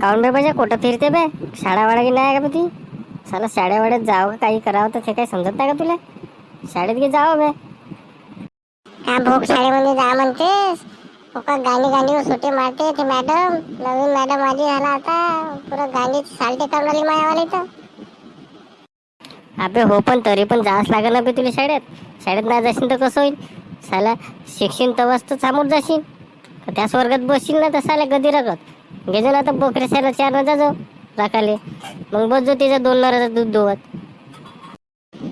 काऊन बे म्हणजे कुठं फिरते बे? शाळा वाडा की नाही का बे ती? साला शाळा वाड्यात जावं का? काही करावं तर ते काही समजत नाही का तुला? शाळेत गे जावं बे? का भोग शाळेमध्ये जा म्हणतेस? फक्त गाणी गांडीवर सुटे मारते ते मॅडम. नवीन मॅडम आली झाला आता. पुरं गांडी सालटे काढून आली मायावाली तर. अबे हो पण तरी पण जावंच लागेल ना बे तुला शाळेत. शाळेत नाही जाशील तर कसं होईल? साला शिक्षण तवाच तर सामोर जाशील. का त्याच वर्गात बसशील ना तर साला गदी रगत. घेजो ना तर बोकऱ्या शाला चार न जाजो राखाले. मग बस जो त्याच्या दोन नराचं दूध दोवत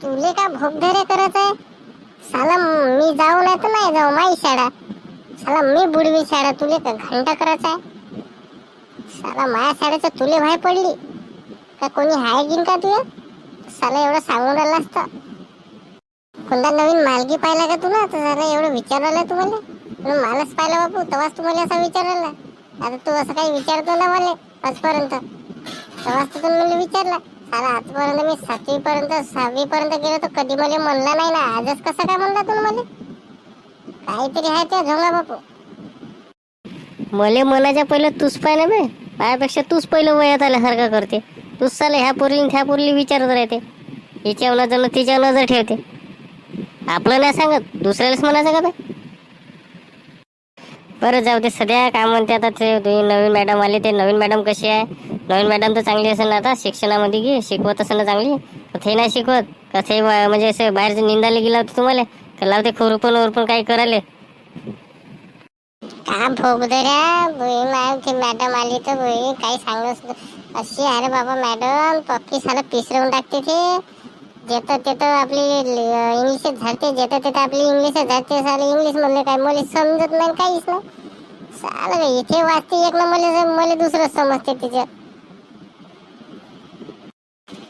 तुले का भोगधरे करत आहे? साला मी जाऊ नाही तर नाही जाऊ माई शाळा. साला मी बुडवी शाळा तुले का घंटा करायचा आहे? साला माया शाळेचं तुले भाय पडली. का कोणी हाय गिन का तुझ्या साला एवढं सांगून राहिला असता. कोणता नवीन मालगी पाहिला का तुला? तर जरा एवढं विचारलं तुम्हाला. म्हणून मालच पाहिला बापू तेव्हाच तुम्हाला असा विचारायला आता तू असं काही विचारतो ना मला आजपर्यंत. तेव्हाच तर तुम्ही मला विचारला साला आजपर्यंत मी सातवी पर्यंत सहावी पर्यंत गेलो तर कधी मला म्हणला नाही ना? आजच कसं काय म्हणला तुम्ही मला? काहीतरी आहे त्या झोंगा बापू. मले मनाच्या पहिलं तूच पाय ना बे. माझ्यापेक्षा तूच पहिलं वयात आल्यासारखं करते. तूच साला ह्या पुरली ह्या पोरीला विचारत राहते. हिच्या नजर तिच्या नजर ठेवते. आपलं नाही सांगत दुसऱ्यालाच म्हणायचं का बे बरं जाऊ दे. सध्या काय म्हणते आता ते तुम्ही नवीन मॅडम आले ते. नवीन मॅडम कशी आहे? नवीन मॅडम तर चांगली असेल ना आता? शिक्षणामध्ये घे शिकवत असेल ना चांगली? तर ते नाही शिकवत. का ते म्हणजे असं बाहेरचे निंदाले गेला होते तुम्हाला? का लावते खोरपण उरपण काही करायले? का भोगदऱ्या? बुई मॅम ते मॅडम आली तर बुई काही सांगत अशी अरे बाबा मॅडम पक्की साला पिसरवून टाकते ते. जेतं तेतं आपली इंग्लिशच झाडते जेतं तेतं आपली इंग्लिशच झाडते साले इंग्लिश म्हणले काय मला समजत नाही काहीच नाही. साला इथे वाचते एक ना मला मला दुसरं समजते तिचं.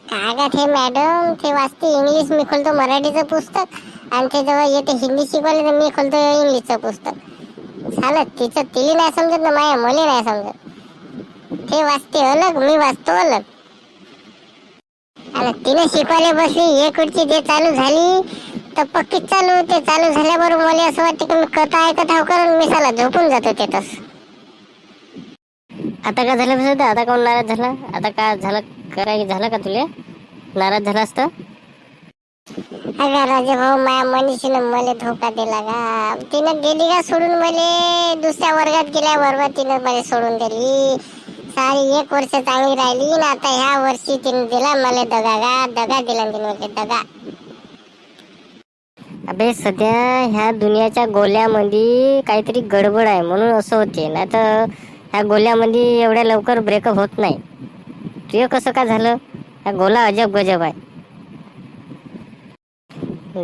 काय का ते मॅडम ते वाचते इंग्लिश मी खोलतो मराठीचं पुस्तक आणि ते जेव्हा येते हिंदी शिकवले तर मी खोलतो इंग्लिशचं पुस्तक. झालं तिचं तिला नाही समजत ना माया मला नाही समजत. ते वाचते अलग मी वाचतो अलग. आणि तिने शिकवायला बसली एक खुर्ची जे चालू झाली तर पक्कीच चालू होते. चालू झाल्याबरोबर मला असं वाटतं की मी कथा ऐकत हाव कारण मी साला झोपून जातो तिथंच. आता काय झालं सध्या आता काऊन नाराज झाला? आता काय झालं? काय झालं का तुले? नाराज झाला असतं अगं राजे भाऊ माया मनीषीनं मला धोका दिला का? तिनं गेली का सोडून मला? दुसऱ्या वर्गात गेल्याबरोबर तिनं मला सोडून दिली. सारी एक वर्ष चांगली राहिली ना आता ह्या वर्षी तिने दिला मला दगा गा दगा दिला तिने म्हणजे दगा. अबे सध्या ह्या दुनियाच्या गोल्यामध्ये काहीतरी गडबड आहे म्हणून असं होते. नाही तर ह्या गोल्यामध्ये एवढ्या लवकर ब्रेकअप होत नाही. तुझं कसं काय झालं? ह्या गोला अजब गजब आहे.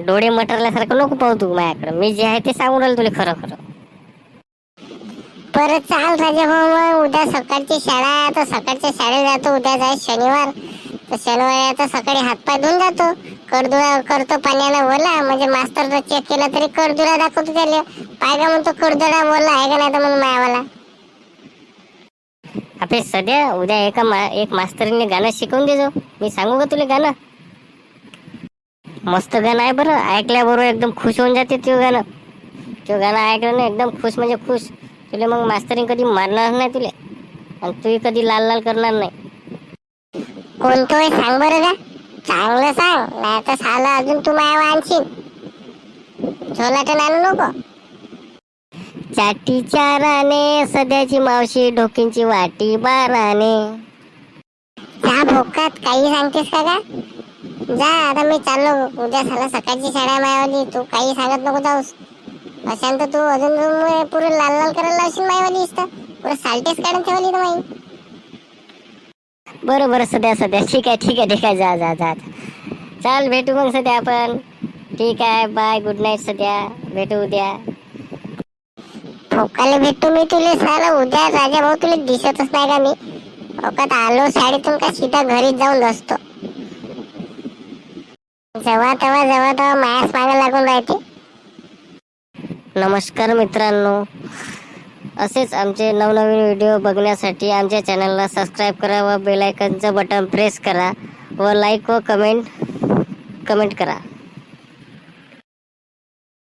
डोळे मटरल्यासारखं नको पाहू तू माझ्याकडं. मी जे आहे ते सांगून राहिलं तुला खरं खरं परत चाल राजा भाऊ मग उद्या सकाळची शाळा आहे आता सकाळच्या शाळेत जातो उद्या जाय शनिवार. तर शनिवारी आता सकाळी हातपाय धुवून जातो. करदुरा करतो पाण्याला ओला म्हणजे मास्तर चेक केला तरी करदुरा दाखवतो त्याला. पाय का म्हणतो करदुरा ओला आहे का नाही तर म्हणून मायावाला. आपले सध्या उद्या एका मा एक मास्तरीने गाणं शिकवून देजो. मी सांगू का तुला गाणं? मस्त गाणं आहे बरं ऐकल्याबरोबर एकदम खुश होऊन जाते तो गाणं. तो गाणं ऐकलं ना एकदम खुश म्हणजे खुश. तुला मग मास्तरीने कधी मारणार नाही तुला? आणि तू कधी लाल लाल करणार नाही. कोणतो आहे सांग बरं का चांगलं सांग नाही तर साला अजून तू मायावा आणशील. झोलाटं आणू नको. चाटी चाराने सध्याची मावशी ढोकींची वाटी बाराने जा भोकात काही सांगतेस का का जा आता मी चाललो उद्या साला सकाळची शाळा मायावाली तू काही सांगत नको जाऊस. अशांत तू अजून तू पुरं लाल लाल करायला लावशील मायावाली इथं. पुरं सालटेच काढून ठेवली तर माई. बरं बरं सध्या सध्या. ठीक आहे ठीक आहे ठीक आहे. जा जा जा. चाल भेटू मग सध्या आपण. ठीक आहे बाय गुड नाईट सध्या. भेटू उद्या. भोकाले भेटतो मी तुले साला उद्या राजा भाऊ तुला दिसतच नाही का मी? भोकात आलो शाळेतून का सीधा घरी जाऊन बसतो. जेव्हा तेव्हा जेव्हा तेव्हा मायास मागे लागून राहते. नमस्कार मित्रांनो. असेच आमचे नवनवीन व्हिडिओ बघण्यासाठी आमच्या चॅनलला सबस्क्राईब करा व बेल आयकनचं बटन प्रेस करा व लाईक व कमेंट कमेंट करा.